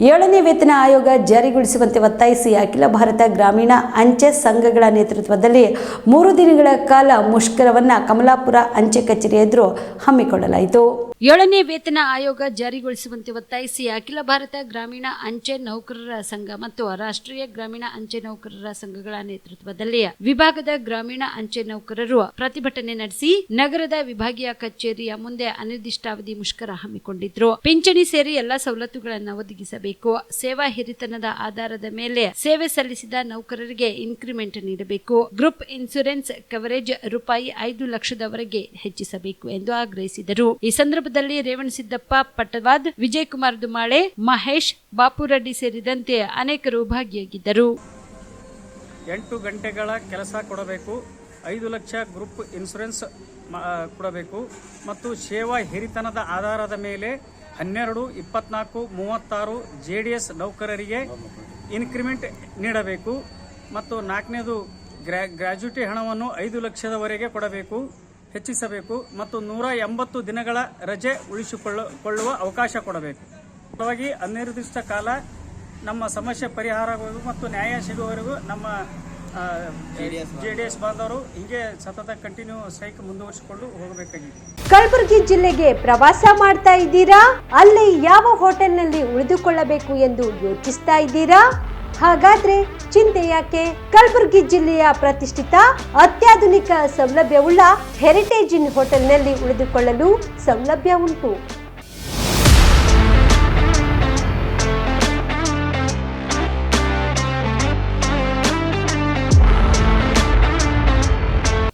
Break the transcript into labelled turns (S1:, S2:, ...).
S1: ಏಳನೇ ವೇತನ ಆಯೋಗ ಜಾರಿಗೊಳಿಸುವಂತೆ ಒತ್ತಾಯಿಸಿ ಅಖಿಲ ಭಾರತ ಗ್ರಾಮೀಣ ಅಂಚೆ ಸಂಘಗಳ ನೇತೃತ್ವದಲ್ಲಿ ಮೂರು ದಿನಗಳ ಕಾಲ ಮುಷ್ಕರವನ್ನು ಕಮಲಾಪುರ ಅಂಚೆ ಕಚೇರಿ ಎದುರು ಹಮ್ಮಿಕೊಳ್ಳಲಾಯಿತು. ಏಳನೇ ವೇತನ ಆಯೋಗ ಜಾರಿಗೊಳಿಸುವಂತೆ ಒತ್ತಾಯಿಸಿ ಅಖಿಲ ಭಾರತ ಗ್ರಾಮೀಣ ಅಂಚೆ ನೌಕರರ ಸಂಘ ಮತ್ತು ರಾಷ್ಟ್ರೀಯ ಗ್ರಾಮೀಣ ಅಂಚೆ ನೌಕರರ ಸಂಘಗಳ ನೇತೃತ್ವದಲ್ಲಿ ವಿಭಾಗದ ಗ್ರಾಮೀಣ ಅಂಚೆ ನೌಕರರು ಪ್ರತಿಭಟನೆ ನಡೆಸಿ ನಗರದ ವಿಭಾಗೀಯ ಕಚೇರಿಯ ಮುಂದೆ ಅನಿರ್ದಿಷ್ಟಾವಧಿ ಮುಷ್ಕರ ಹಮ್ಮಿಕೊಂಡಿದ್ರು. ಪಿಂಚಣಿ ಸೇರಿ ಎಲ್ಲಾ ಸವಲತ್ತುಗಳನ್ನು ಒದಗಿಸಬೇಕು. ಸೇವಾ ಹಿರಿತನದ ಆಧಾರದ ಮೇಲೆ ಸೇವೆ ಸಲ್ಲಿಸಿದ ನೌಕರರಿಗೆ ಇನ್ಕ್ರಿಮೆಂಟ್ ನೀಡಬೇಕು. ಗ್ರೂಪ್ ಇನ್ಸೂರೆನ್ಸ್ ಕವರೇಜ್ ರೂಪಾಯಿ ಐದು ಲಕ್ಷದವರೆಗೆ ಹೆಚ್ಚಿಸಬೇಕು ಎಂದು ಆಗ್ರಹಿಸಿದರು. ಈ ಸಂದರ್ಭದಲ್ಲಿ ರೇವಣಸಿದ್ದಪ್ಪ ಪಟ್ಟವಾದ್ ವಿಜಯ್ ಕುಮಾರ್ ದುಮಾಳೆ ಮಹೇಶ್ ಬಾಪುರೆಡ್ಡಿ ಸೇರಿದಂತೆ ಅನೇಕರು ಭಾಗಿಯಾಗಿದ್ದರು.
S2: ಎಂಟು ಗಂಟೆಗಳ ಕೆಲಸ ಕೊಡಬೇಕು, ಐದು ಲಕ್ಷ ಗ್ರೂಪ್ ಇನ್ಶೂರೆನ್ಸ್ ಮ- ಕೊಡಬೇಕು ಮತ್ತು ಸೇವಾ ಹಿರಿತನದ ಆಧಾರದ ಮೇಲೆ ಹನ್ನೆರಡು, ಇಪ್ಪತ್ನಾಲ್ಕು, ಮೂವತ್ತಾರು ಜೆ ಡಿ ಎಸ್ ನೌಕರರಿಗೆ ಇನ್ಕ್ರಿಮೆಂಟ್ ನೀಡಬೇಕು ಮತ್ತು ನಾಲ್ಕನೇದು ಗ್ರ್ಯಾ, ಗ್ರ್ಯಾಜುಟಿ ಹಣವನ್ನು ಐದು ಲಕ್ಷದವರೆಗೆ ಕೊಡಬೇಕು. ಹೆಚ್ಚಿಸಬೇಕು ಮತ್ತು ನೂರ ಎಂಬತ್ತು ದಿನಗಳ ರಜೆ ಉಳಿಸಿಕೊಳ್ಳುವ ಕೊಳ್ಳುವ ಅವಕಾಶ ಕೊಡಬೇಕು. ಸಲುವಾಗಿ ಅನಿರ್ದಿಷ್ಟ ಕಾಲ ನಮ್ಮ ಸಮಸ್ಯೆ ಪರಿಹಾರ ಆಗುವುದು ಮತ್ತು ನ್ಯಾಯ ಸಿಗುವವರೆಗೂ ನಮ್ಮ ಜೆ ಡಿ ಎಸ್ ಬಾಂಧವರು ಹೀಗೆ ಸತತ ಕಂಟಿನ್ಯೂ ಸ್ಟ್ರೈಕ್ ಮುಂದುವರಿಸಿಕೊಂಡು ಹೋಗಬೇಕಾಗಿದೆ.
S3: ಕಲಬುರಗಿ ಜಿಲ್ಲೆಗೆ ಪ್ರವಾಸ ಮಾಡ್ತಾ ಇದ್ದೀರಾ? ಅಲ್ಲಿ ಯಾವ ಹೋಟೆಲ್ನಲ್ಲಿ ಉಳಿದುಕೊಳ್ಳಬೇಕು ಎಂದು ಯೋಚಿಸ್ತಾ ಇದ್ದೀರಾ? ಹಾಗಾದ್ರೆ ಚಿಂತೆ ಯಾಕೆ? ಕಲಬುರಗಿ ಜಿಲ್ಲೆಯ ಪ್ರತಿಷ್ಠಿತ ಅತ್ಯಾಧುನಿಕ ಸೌಲಭ್ಯವುಳ್ಳ ಹೆರಿಟೇಜ್ ಇನ್ ಹೋಟೆಲ್ನಲ್ಲಿ ಉಳಿದುಕೊಳ್ಳಲು ಸೌಲಭ್ಯ ಉಂಟು.